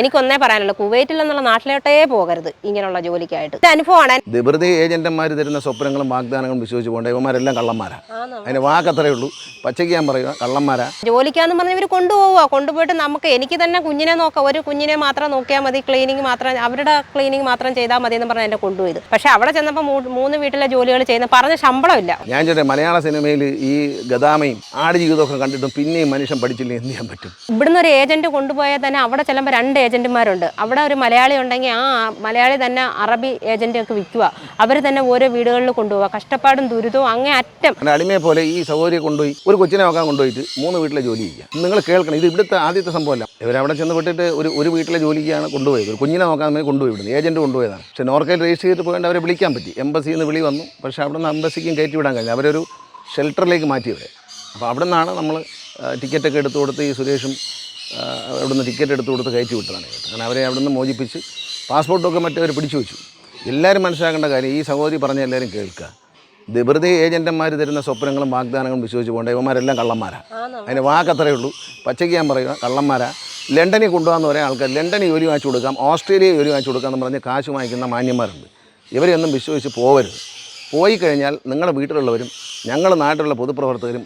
എനിക്കൊന്നേ പറയാനുള്ളൂ കുവൈറ്റിൽ നിന്നുള്ള നാട്ടിലോട്ടേ പോകരുത് ഇങ്ങനെയുള്ള ജോലിക്കായിട്ട്. അനുഭവമാണ്. നിവൃത്തി ഏജന്റന്മാർ തരുന്ന സ്വപ്നങ്ങളും വാഗ്ദാനങ്ങളും വിശ്വസിച്ച് പോകേണ്ട ഇവന്മാരെല്ലാം കള്ളന്മാരാ. അതിന് വാക്കത്രേ ഉള്ളൂ. പച്ചയ്ക്ക് ഞാൻ പറയുക കള്ളന്മാരാ. ജോലിക്കാന്ന് പറഞ്ഞ് ഇവർ കൊണ്ടുപോവുക കൊണ്ടുപോയിട്ട് നമുക്ക് എനിക്ക് തന്നെ കുഞ്ഞിനെ നോക്കാം. ഒരു കുഞ്ഞിനെ മാത്രം നോക്കിയാൽ മതി ക്ലീനിങ് മാത്രം അവരുടെ ക്ലീനിങ് മാത്രം ചെയ്താൽ മതി എന്ന് പറഞ്ഞ് എന്നെ കൊണ്ടുപോയത്. പക്ഷെ അവിടെ ചെന്നപ്പോൾ മൂന്ന് വീട്ടിലെ ജോലികൾ ചെയ്യുന്ന പറഞ്ഞ ശമ്പളമില്ല. ഞാൻ ചോദിച്ചത് മലയാള സിനിമയിൽ ഈ ഗതാമയും ആടുജീവിതമൊക്കെ കണ്ടിട്ടും പിന്നെയും മനുഷ്യൻ പഠിച്ചില്ലെങ്കിൽ എന്ത് ചെയ്യാൻ പറ്റും? ഇവിടുന്ന് ഒരു ഏജന്റ് കൊണ്ടുപോയാൽ തന്നെ അവിടെ ചെല്ലുമ്പോൾ രണ്ട് ഏജന്റുമാരുണ്ട്. അവിടെ ഒരു മലയാളി ഉണ്ടെങ്കിൽ ആ മലയാളി തന്നെ അറബി ഏജന്റ് ഒക്കെ വിൽക്കുക. അവർ തന്നെ ഓരോ വീടുകളിൽ കൊണ്ടുപോവുക. കഷ്ടപ്പാടും ദുരിതവും അങ്ങേ അറ്റം. അടിമയെ പോലെ ഈ സഹോദരിയെ കൊണ്ടുപോയി ഒരു കൊച്ചിനെ നോക്കാൻ കൊണ്ടുപോയിട്ട് മൂന്ന് വീട്ടിലെ ജോലി ചെയ്യുക. നിങ്ങൾ കേൾക്കണം ഇത് ഇവിടുത്തെ ആദ്യത്തെ സംഭവമല്ല. ഇവരവിടെ ചെന്ന് വിട്ടിട്ട് ഒരു ഒരു വീട്ടിലെ ജോലിക്കാണ് കൊണ്ടുപോയത്. ഒരു കുഞ്ഞിനെ നോക്കാൻ വേണ്ടി കൊണ്ടുപോയി വിടുന്നത്. ഏജന്റ് കൊണ്ടുപോയതാണ്. പക്ഷേ നോർക്കയിൽ രജിസ്റ്റർ ചെയ്തിട്ട് പോയിട്ട് അവരെ വിളിക്കാൻ പറ്റി. എംബസിയിൽ നിന്ന് വിളി വന്നു. പക്ഷേ അവിടെ നിന്ന് എംബസിക്കും കയറ്റി വിടാൻ കഴിഞ്ഞു അവരൊരു ഷെൽട്ടറിലേക്ക് മാറ്റിയവരെ. അപ്പോൾ അവിടെ നിന്നാണ് നമ്മൾ ടിക്കറ്റൊക്കെ എടുത്തു കൊടുത്ത് ഈ സുരേഷും ആ, നിന്ന് ടിക്കറ്റ് എടുത്ത് കൊടുത്ത് കയറ്റി വിട്ടതാണ് കേട്ടോ കാരണം അവരെ അവിടെ നിന്ന് മോചിപ്പിച്ച് പാസ്പോർട്ടൊക്കെ മറ്റവർ പിടിച്ചു വെച്ചു. എല്ലാവരും മനസ്സിലാക്കേണ്ട കാര്യം ഈ സഹോദരി പറഞ്ഞ എല്ലാവരും കേൾക്കുക. വെറുതെ ഏജന്റന്മാർ തരുന്ന സ്വപ്നങ്ങളും വാഗ്ദാനങ്ങളും വിശ്വസിച്ച് പോകേണ്ട ഇവന്മാരെല്ലാം കള്ളന്മാരാ. അതിന് വാക്കത്രയേ ഉള്ളൂ. പച്ചയ്ക്ക് ഞാൻ പറയുക കള്ളന്മാരാ. ലണ്ടനിൽ കൊണ്ടുപോകാന്ന് പറയാൻ ആൾക്കാർ ലണ്ടനിൽ ജോലി വാങ്ങിച്ചു കൊടുക്കാം ഓസ്ട്രേലിയയിൽ ജോലി വാങ്ങിച്ചു കൊടുക്കാം എന്ന് പറഞ്ഞ് കാശ് വാങ്ങിക്കുന്ന മാന്യന്മാരുണ്ട്. ഇവരെയൊന്നും വിശ്വസിച്ച് പോവരുത് പോയി കഴിഞ്ഞാൽ നിങ്ങളുടെ വീട്ടിലുള്ളവരും ഞങ്ങളുടെ നാട്ടിലുള്ള പൊതുപ്രവർത്തകരും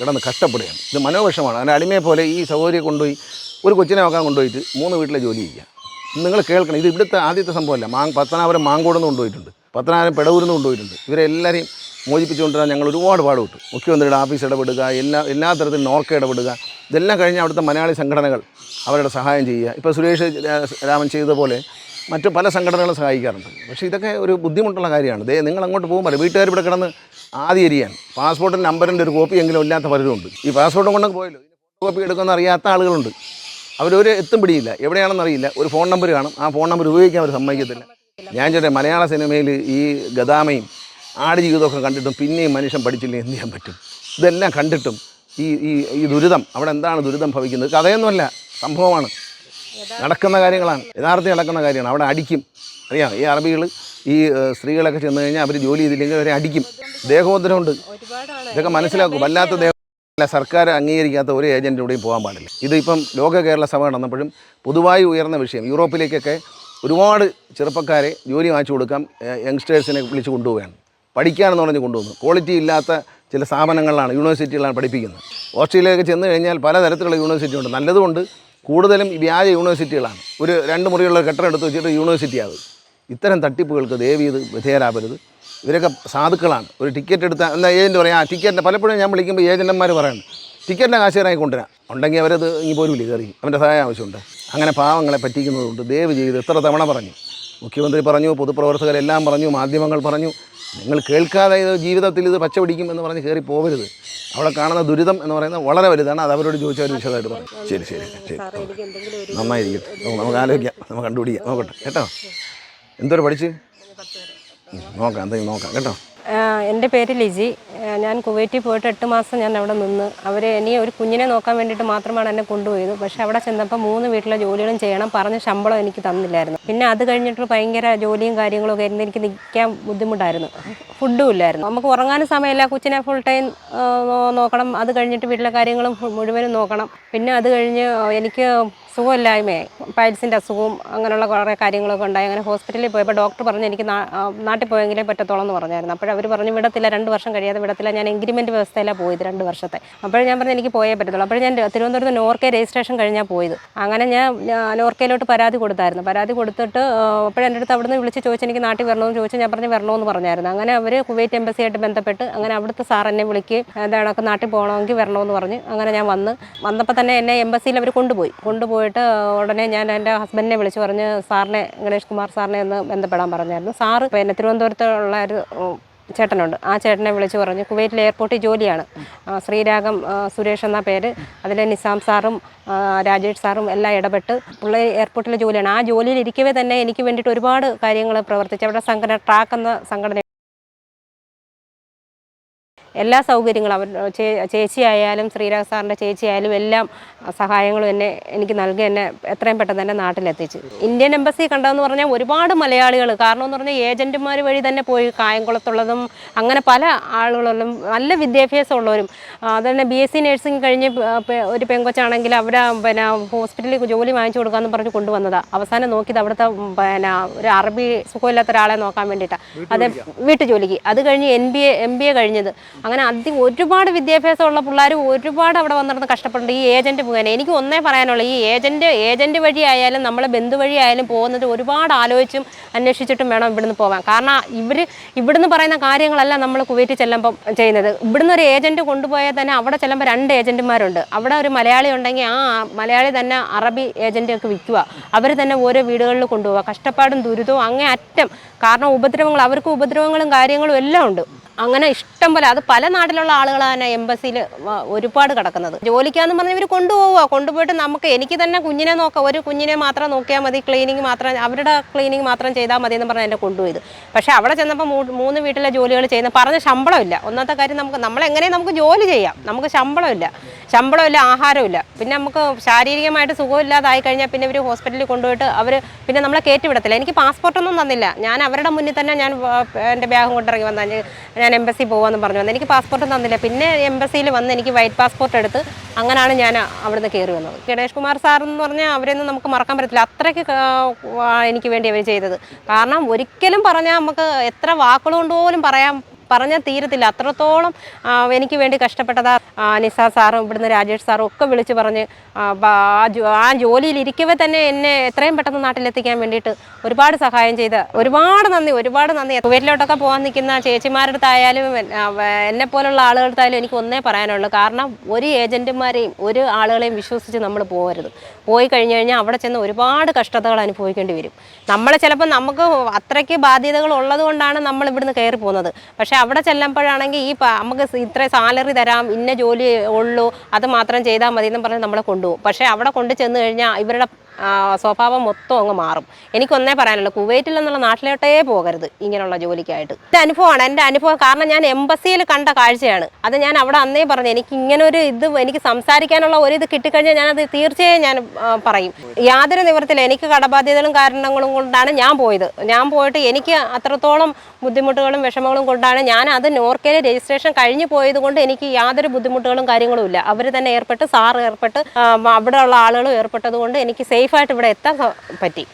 കിടന്ന് കഷ്ടപ്പെടുകയാണ്. ഇത് മനോവിഷമാണ് അതിന്റെ അടിമയെ പോലെ ഈ സഹോദരിയെ കൊണ്ടുപോയി ഒരു കൊച്ചിനെ നോക്കാൻ കൊണ്ടുപോയിട്ട് മൂന്ന് വീട്ടിലെ ജോലി ചെയ്യുക. നിങ്ങൾ കേൾക്കണം ഇത് ഇവിടുത്തെ ആദ്യത്തെ സംഭവമല്ല. മാ പത്തനാപുരം മാങ്കോടെന്ന് കൊണ്ടുപോയിട്ടുണ്ട്. പത്തനാപുരം പെടവൂരിന്ന് കൊണ്ടുപോയിട്ടുണ്ട്. ഇവരെല്ലാവരെയും മോചിപ്പിച്ചുകൊണ്ടിരുന്ന ഞങ്ങൾ ഒരുപാട് പാടുപെട്ടു. മുഖ്യമന്ത്രിയുടെ ഓഫീസ് ഇടപെടുക എല്ലാ എല്ലാ തരത്തിലും നോർക്ക ഇടപെടുക ഇതെല്ലാം കഴിഞ്ഞ് അവിടുത്തെ മലയാളി സംഘടനകൾ അവരുടെ സഹായം ചെയ്യുക. ഇപ്പോൾ സുരേഷ് രാമൻ ചെയ്തതുപോലെ മറ്റു പല സംഘടനകളും സഹായിക്കാറുണ്ട്. പക്ഷേ ഇതൊക്കെ ഒരു ബുദ്ധിമുട്ടുള്ള കാര്യമാണ്. ദേ നിങ്ങൾ അങ്ങോട്ട് പോകുമ്പോൾ വീട്ടുകാർ ഇവിടെ കിടന്ന് ആദ്യം എരിയാണ് പാസ്പോർട്ടിന്റെ നമ്പറിന്റെ ഒരു കോപ്പി എങ്കിലും ഇല്ലാത്ത പലരും ഉണ്ട് ഈ പാസ്പോർട്ടും കൊണ്ടൊക്കെ പോയല്ലോ. കോപ്പി എടുക്കുമെന്ന് അറിയാത്ത ആളുകളുണ്ട്. അവരൊരു എത്തും പിടിയില്ല. എവിടെയാണെന്ന് അറിയില്ല. ഒരു ഫോൺ നമ്പർ കാണും. ആ ഫോൺ നമ്പർ ഉപയോഗിക്കാൻ അവർ സമ്മതിക്കത്തില്ല. ഞാൻ ചേട്ടൻ മലയാള സിനിമയിൽ ഈ ഗതാമയും ആട് ജീവിതമൊക്കെ കണ്ടിട്ടും പിന്നെയും മനുഷ്യൻ പഠിച്ചില്ല എന്ത് ചെയ്യാൻ പറ്റും? ഇതെല്ലാം കണ്ടിട്ടും ഈ ഈ ഈ ദുരിതം അവിടെ എന്താണ് ദുരിതം ഭവിക്കുന്നത്? കഥയൊന്നുമല്ല. സംഭവമാണ്. നടക്കുന്ന കാര്യങ്ങളാണ്. യഥാർത്ഥത്തിൽ നടക്കുന്ന കാര്യമാണ്. അവിടെ അടിക്കും. അറിയാം. ഈ അറബികൾ ഈ സ്ത്രീകളൊക്കെ ചെന്ന് കഴിഞ്ഞാൽ അവർ ജോലി ചെയ്തില്ലെങ്കിൽ അവരെ അടിക്കും. ദേഹോദരമുണ്ട് ഇതൊക്കെ മനസ്സിലാക്കും. വല്ലാത്ത ദേഹം സർക്കാർ അംഗീകരിക്കാത്ത ഒരു ഏജന്റ് ഇവിടെയും പോകാൻ പാടില്ല. ഇതിപ്പം ലോക കേരള സഭ നടന്നപ്പോഴും പൊതുവായി ഉയർന്ന വിഷയം. യൂറോപ്പിലേക്കൊക്കെ ഒരുപാട് ചെറുപ്പക്കാരെ ജോലി വാങ്ങിച്ചു കൊടുക്കാം യങ്സ്റ്റേഴ്സിനെ വിളിച്ച് കൊണ്ടുപോവുകയാണ്. പഠിക്കാനെന്ന് പറഞ്ഞ് കൊണ്ടുവന്നു. ക്വാളിറ്റി ഇല്ലാത്ത ചില സ്ഥാപനങ്ങളിലാണ് യൂണിവേഴ്സിറ്റികളാണ് പഠിപ്പിക്കുന്നത്. ഓസ്ട്രേലിയയിലേക്ക് ചെന്ന് കഴിഞ്ഞാൽ പലതരത്തിലുള്ള യൂണിവേഴ്സിറ്റി ഉണ്ട് നല്ലതുകൊണ്ട് കൂടുതലും വ്യാജ യൂണിവേഴ്സിറ്റികളാണ്. ഒരു രണ്ട് മുറിയുള്ള കെട്ടിടം എടുത്ത് വെച്ചിട്ട് യൂണിവേഴ്സിറ്റി ആകും ഇത്തരം തട്ടിപ്പുകൾക്ക് ദയവ് ഇത് വിധേയരാവരുത്. ഇവരൊക്കെ സാധുക്കളാണ്. ഒരു ടിക്കറ്റ് എടുത്ത എന്താ ഏജന്റ് പറയാം ആ ടിക്കറ്റിന്റെ പലപ്പോഴും ഞാൻ വിളിക്കുമ്പോൾ ഏജന്റന്മാർ പറയുന്നത് ടിക്കറ്റിന്റെ കാശ് കൊണ്ടുവരാം. ഉണ്ടെങ്കിൽ അവരത് ഇനി പോരുമില്ല കയറി. അവന്റെ സഹായം ആവശ്യമുണ്ട്. അങ്ങനെ പാവങ്ങളെ പറ്റിക്കുന്നതുകൊണ്ട് ദയവ് ചെയ്ത് എത്ര തവണ പറഞ്ഞു. മുഖ്യമന്ത്രി പറഞ്ഞു പൊതുപ്രവർത്തകരെല്ലാം പറഞ്ഞു മാധ്യമങ്ങൾ പറഞ്ഞു. നിങ്ങൾ കേൾക്കാതെ ഇത് ജീവിതത്തിൽ ഇത് പച്ച പിടിക്കും എന്ന് പറഞ്ഞ് കയറി പോകരുത് അവിടെ കാണുന്ന ദുരിതം എന്ന് പറയുന്നത് വളരെ വലുതാണ്. അത് അവരോട് ചോദിച്ചാൽ ഒരു വിശദമായിട്ട് പറയും. ശരി ശരി ശരി. നന്നായിരിക്കട്ടെ. നമുക്ക് ആലോചിക്കാം. നമുക്ക് കണ്ടുപിടിക്കാം. നോക്കട്ടെ. കേട്ടോ? എന്തോരം പഠിച്ച്? നോക്കാം എന്തെങ്കിലും നോക്കാം കേട്ടോ. എന്റെ പേര് ലിജി. ഞാൻ കുവൈറ്റിൽ പോയിട്ട് എട്ട് മാസം ഞാൻ അവിടെ നിന്ന്. അവർ ഇനി ഒരു കുഞ്ഞിനെ നോക്കാൻ വേണ്ടിയിട്ട് മാത്രമാണ് എന്നെ കൊണ്ടുപോയത്. പക്ഷേ അവിടെ ചെന്നപ്പോൾ മൂന്ന് വീട്ടിലെ ജോലികളും ചെയ്യണം പറഞ്ഞ ശമ്പളം എനിക്ക് തന്നില്ലായിരുന്നു. പിന്നെ അത് കഴിഞ്ഞിട്ട് ഭയങ്കര ജോലിയും കാര്യങ്ങളും ഒക്കെ ആയിരുന്നു. എനിക്ക് നിൽക്കാൻ ബുദ്ധിമുട്ടായിരുന്നു. ഫുഡും ഇല്ലായിരുന്നു. നമുക്ക് ഉറങ്ങാൻ സമയമില്ല. കൊച്ചിനെ ഫുൾ ടൈം നോക്കണം. അത് കഴിഞ്ഞിട്ട് വീട്ടിലെ കാര്യങ്ങളും മുഴുവനും നോക്കണം. പിന്നെ അത് കഴിഞ്ഞ് എനിക്ക് സുഖമില്ലായ്മയായി പൈൽസിന്റെ അസുഖവും അങ്ങനെയുള്ള കുറേ കാര്യങ്ങളൊക്കെ ഉണ്ടായി. അങ്ങനെ ഹോസ്പിറ്റലിൽ പോയപ്പോൾ ഡോക്ടർ പറഞ്ഞു എനിക്ക് നാട്ടിൽ പോയെങ്കിലേ പറ്റത്തോളം എന്ന് പറഞ്ഞായിരുന്നു. അപ്പോൾ അവർ പറഞ്ഞു വിടത്തില്ല രണ്ട് വർഷം കഴിയാതെ വിടത്തില്ല. ഞാൻ എഗ്രിമെന്റ് വ്യവസ്ഥയിലാണ് പോയത് രണ്ട് വർഷത്തെ. അപ്പോൾ ഞാൻ പറഞ്ഞു എനിക്ക് പോയേ പറ്റത്തുള്ളൂ. അപ്പോൾ ഞാൻ തിരുവനന്തപുരത്ത് നോർക്കെ രജിസ്ട്രേഷൻ കഴിഞ്ഞാൽ പോയത്. അങ്ങനെ ഞാൻ നോർക്കയിലോട്ട് പരാതി കൊടുത്തായിരുന്നു. പരാതി കൊടുത്തിട്ട് അപ്പോഴെന്റെ അടുത്ത് അവിടുന്ന് വിളിച്ച് ചോദിച്ചു എനിക്ക് നാട്ടിൽ വരണമെന്ന് ചോദിച്ചു ഞാൻ പറഞ്ഞു വരണമെന്ന് പറഞ്ഞായിരുന്നു. അങ്ങനെ അവർ കുവൈറ്റ് എംബസിയായിട്ട് ബന്ധപ്പെട്ട് അങ്ങനെ അവിടുത്തെ സാർ എന്നെ വിളിക്കുകയും എന്താണ് നാട്ടിൽ പോകണമെങ്കിൽ വരണമെന്ന് പറഞ്ഞ് അങ്ങനെ ഞാൻ വന്ന് വന്നപ്പോൾ തന്നെ എന്നെ എംബസിയിൽ അവർ കൊണ്ടുപോയി. കൊണ്ടുപോയി കൊണ്ടുപോയിട്ട് ഉടനെ ഞാൻ എന്റെ ഹസ്ബൻഡിനെ വിളിച്ച് പറഞ്ഞ് സാറിനെ ഗണേഷ് കുമാർ സാറിനെ ഒന്ന് ബന്ധപ്പെടാൻ പറഞ്ഞായിരുന്നു. സാറ് പിന്നെ തിരുവനന്തപുരത്തുള്ള ഒരു ചേട്ടനുണ്ട്. ആ ചേട്ടനെ വിളിച്ച് പറഞ്ഞു കുവൈറ്റിലെ എയർപോർട്ടിൽ ജോലിയാണ്. ശ്രീരാഗം സുരേഷ് എന്ന പേര്. അതിലെ നിസാം സാറും രാജേഷ് സാറും എല്ലാം ഇടപെട്ട് പുള്ളി എയർപോർട്ടിലെ ജോലിയാണ്. ആ ജോലിയിൽ ഇരിക്കവേ തന്നെ എനിക്ക് വേണ്ടിയിട്ട് ഒരുപാട് കാര്യങ്ങൾ പ്രവർത്തിച്ച് അവിടെ സംഘടന ട്രാക്ക് എന്ന സംഘടന എല്ലാ സൗകര്യങ്ങളും അവർ ചേച്ചിയായാലും ശ്രീരാഗ് സാറിന്റെ ചേച്ചിയായാലും എല്ലാം സഹായങ്ങളും എന്നെ എനിക്ക് നൽകി എന്നെ എത്രയും പെട്ടെന്ന് തന്നെ നാട്ടിലെത്തിച്ചു. ഇന്ത്യൻ എംബസി കണ്ടതെന്ന് പറഞ്ഞാൽ ഒരുപാട് മലയാളികൾ കാരണം എന്ന് പറഞ്ഞാൽ ഏജന്റുമാർ വഴി തന്നെ പോയി കായംകുളത്തുള്ളതും അങ്ങനെ പല ആളുകളും നല്ല വിദ്യാഭ്യാസമുള്ളവരും. അതുതന്നെ ബി എസ് സി നഴ്സിംഗ് കഴിഞ്ഞ് ഒരു പെങ്കൊച്ചാണെങ്കിൽ അവിടെ പിന്നെ ഹോസ്പിറ്റലിൽ ജോലി വാങ്ങിച്ചു കൊടുക്കാമെന്ന് പറഞ്ഞ് കൊണ്ടുവന്നതാണ് അവസാനം നോക്കിയത് അവിടുത്തെ പിന്നെ ഒരു അറബി സുഖമില്ലാത്ത ഒരാളെ നോക്കാൻ വേണ്ടിയിട്ടാണ് അത് വീട്ടു ജോലിക്ക് അത് കഴിഞ്ഞ് M B A M B A കഴിഞ്ഞത്. അങ്ങനെ അതി ഒരുപാട് വിദ്യാഭ്യാസമുള്ള പിള്ളേർ ഒരുപാട് അവിടെ വന്നിരുന്ന് കഷ്ടപ്പെടുന്നുണ്ട് ഈ ഏജന്റ് മുഖേന എനിക്ക് ഒന്നേ പറയാനുള്ളൂ. ഈ ഏജന്റ് ഏജന്റ് വഴി ആയാലും നമ്മളെ ബന്ധു വഴി ആയാലും പോകുന്നത് ഒരുപാട് ആലോചിച്ചും അന്വേഷിച്ചിട്ടും വേണം ഇവിടുന്ന് പോകാൻ. കാരണം ഇവർ ഇവിടുന്ന് പറയുന്ന കാര്യങ്ങളല്ല നമ്മൾ കുവൈറ്റിൽ ചെല്ലുമ്പം ചെയ്യുന്നത്. ഇവിടുന്ന് ഒരു ഏജന്റ് കൊണ്ടുപോയാൽ തന്നെ അവിടെ ചെല്ലുമ്പോൾ രണ്ട് ഏജന്റുമാരുണ്ട് അവിടെ ഒരു മലയാളി ഉണ്ടെങ്കിൽ ആ മലയാളി തന്നെ അറബി ഏജന്റ് ഒക്കെ വിൽക്കുക. അവർ തന്നെ ഓരോ വീടുകളിൽ കൊണ്ടുപോകുക കഷ്ടപ്പാടും ദുരിതവും അങ്ങേ അറ്റം. കാരണം ഉപദ്രവങ്ങൾ അവർക്ക് ഉപദ്രവങ്ങളും കാര്യങ്ങളും എല്ലാം ഉണ്ട്. അങ്ങനെ ഇഷ്ടം പോലെ അത് പല നാട്ടിലുള്ള ആളുകളാണ് എംബസിയിൽ ഒരുപാട് കിടക്കുന്നത്. ജോലിക്കാന്ന് പറഞ്ഞാൽ ഇവർ കൊണ്ടുപോവുക കൊണ്ടുപോയിട്ട് നമുക്ക് എനിക്ക് തന്നെ കുഞ്ഞിനെ നോക്കാം ഒരു കുഞ്ഞിനെ മാത്രം നോക്കിയാൽ മതി ക്ലീനിങ് മാത്രം അവരുടെ ക്ലീനിങ് മാത്രം ചെയ്താൽ മതി എന്ന് പറഞ്ഞാൽ എന്നെ കൊണ്ടുപോയത്. പക്ഷേ അവിടെ ചെന്നപ്പോൾ മൂന്ന് വീട്ടിലെ ജോലികൾ ചെയ്യുന്ന പറഞ്ഞ ശമ്പളമില്ല. ഒന്നാമത്തെ കാര്യം നമുക്ക് നമ്മളെങ്ങനെ നമുക്ക് ജോലി ചെയ്യാം നമുക്ക് ശമ്പളമില്ല. ശമ്പളമില്ല ആഹാരമില്ല. പിന്നെ നമുക്ക് ശാരീരികമായിട്ട് സുഖമില്ലാതായി കഴിഞ്ഞാൽ പിന്നെ ഇവർ ഹോസ്പിറ്റലിൽ കൊണ്ടുപോയിട്ട് അവർ പിന്നെ നമ്മളെ കയറ്റി വിടത്തില്ല എനിക്ക് പാസ്പോർട്ടൊന്നും തന്നില്ല. ഞാൻ അവരുടെ മുന്നിൽ തന്നെ ഞാൻ എന്റെ ബാഗും കൊണ്ടിറങ്ങി വന്നാൽ ഞാൻ എംബസി പോകാമെന്ന് പറഞ്ഞു വന്നു. എനിക്ക് പാസ്പോർട്ടും തന്നില്ല. പിന്നെ എംബസിയിൽ വന്ന് എനിക്ക് വൈറ്റ് പാസ്പോർട്ട് എടുത്ത് അങ്ങനെയാണ് ഞാൻ അവിടുന്ന് കയറി വന്നത്. ഗണേഷ് കുമാർ സാർ എന്ന് പറഞ്ഞാൽ അവരെയൊന്നും നമുക്ക് മറക്കാൻ പറ്റത്തില്ല. അത്രയ്ക്ക് എനിക്ക് വേണ്ടി അവർ ചെയ്തത്. കാരണം ഒരിക്കലും പറഞ്ഞാൽ നമുക്ക് എത്ര വാക്കുകൾ കൊണ്ട് പോലും പറയാൻ പറഞ്ഞാൽ തീരത്തില്ല. അത്രത്തോളം എനിക്ക് വേണ്ടി കഷ്ടപ്പെട്ടതാ നിസ സാറും ഇവിടുന്ന് രാജേഷ് സാറും ഒക്കെ വിളിച്ച് പറഞ്ഞ് ആ, ഇരിക്കവേ തന്നെ എന്നെ എത്രയും പെട്ടെന്ന് നാട്ടിലെത്തിക്കാൻ വേണ്ടിയിട്ട് ഒരുപാട് സഹായം ചെയ്ത ഒരുപാട് നന്ദി ഒരുപാട് നന്ദി. വീട്ടിലോട്ടൊക്കെ പോകാൻ നിൽക്കുന്ന ചേച്ചിമാരുടെ അടുത്തായാലും എന്നെ പോലുള്ള ആളുകളുടെ അടുത്തായാലും എനിക്ക് ഒന്നേ പറയാനുള്ളൂ. കാരണം ഒരു ഏജന്റുമാരെയും ഒരു ആളുകളെയും വിശ്വസിച്ച് നമ്മൾ പോകരുത്. പോയി കഴിഞ്ഞു കഴിഞ്ഞാൽ അവിടെ ചെന്ന് ഒരുപാട് കഷ്ടതകൾ അനുഭവിക്കേണ്ടി വരും. നമ്മൾ ചിലപ്പോൾ നമുക്ക് അത്രയ്ക്ക് ബാധ്യതകൾ ഉള്ളത് കൊണ്ടാണ് നമ്മൾ ഇവിടുന്ന് കയറി പോകുന്നത്. പക്ഷേ അവിടെ ചെല്ലുമ്പോഴാണെങ്കിൽ ഈ നമുക്ക് ഇത്ര സാലറി തരാം ഇന്ന ജോലി ഉള്ളൂ അത് മാത്രം ചെയ്താൽ മതി എന്ന് പറഞ്ഞ് നമ്മളെ കൊണ്ടുപോകും. പക്ഷേ അവിടെ കൊണ്ട് ചെന്ന് കഴിഞ്ഞാൽ ഇവരുടെ സ്വഭാവം മൊത്തം അങ്ങ് മാറും. എനിക്കൊന്നേ പറയാനുള്ളൂ കുവൈറ്റിൽ നിന്നുള്ള നാട്ടിലോട്ടേ പോകരുത് ഇങ്ങനെയുള്ള ജോലിക്കായിട്ട്. എന്റെ അനുഭവമാണ് എന്റെ അനുഭവം കാരണം ഞാൻ എംബസിയിൽ കണ്ട കാഴ്ചയാണ്. അത് ഞാൻ അവിടെ അന്നേ പറഞ്ഞു എനിക്ക് ഇങ്ങനെ ഒരു ഇത് എനിക്ക് സംസാരിക്കാനുള്ള ഒരു ഇത് കിട്ടിക്കഴിഞ്ഞാൽ ഞാനത് തീർച്ചയായും ഞാൻ പറയും. യാതൊരു നിവൃത്തിയില്ല എനിക്ക് കടബാധ്യതകളും കാരണങ്ങളും കൊണ്ടാണ് ഞാൻ പോയത്. ഞാൻ പോയിട്ട് എനിക്ക് അത്രത്തോളം ബുദ്ധിമുട്ടുകളും വിഷമങ്ങളും കൊണ്ടാണ് ഞാൻ അത് നോർക്കയിൽ രജിസ്ട്രേഷൻ കഴിഞ്ഞു പോയത് കൊണ്ട് എനിക്ക് യാതൊരു ബുദ്ധിമുട്ടുകളും കാര്യങ്ങളും ഇല്ല. അവർ തന്നെ ഏർപ്പെട്ട് സാർ ഏർപ്പെട്ട് അവിടെയുള്ള ആളുകളും ഏർപ്പെട്ടത് കൊണ്ട് എനിക്ക് സേഫായിട്ട് ഇവിടെ എത്താൻ പറ്റി.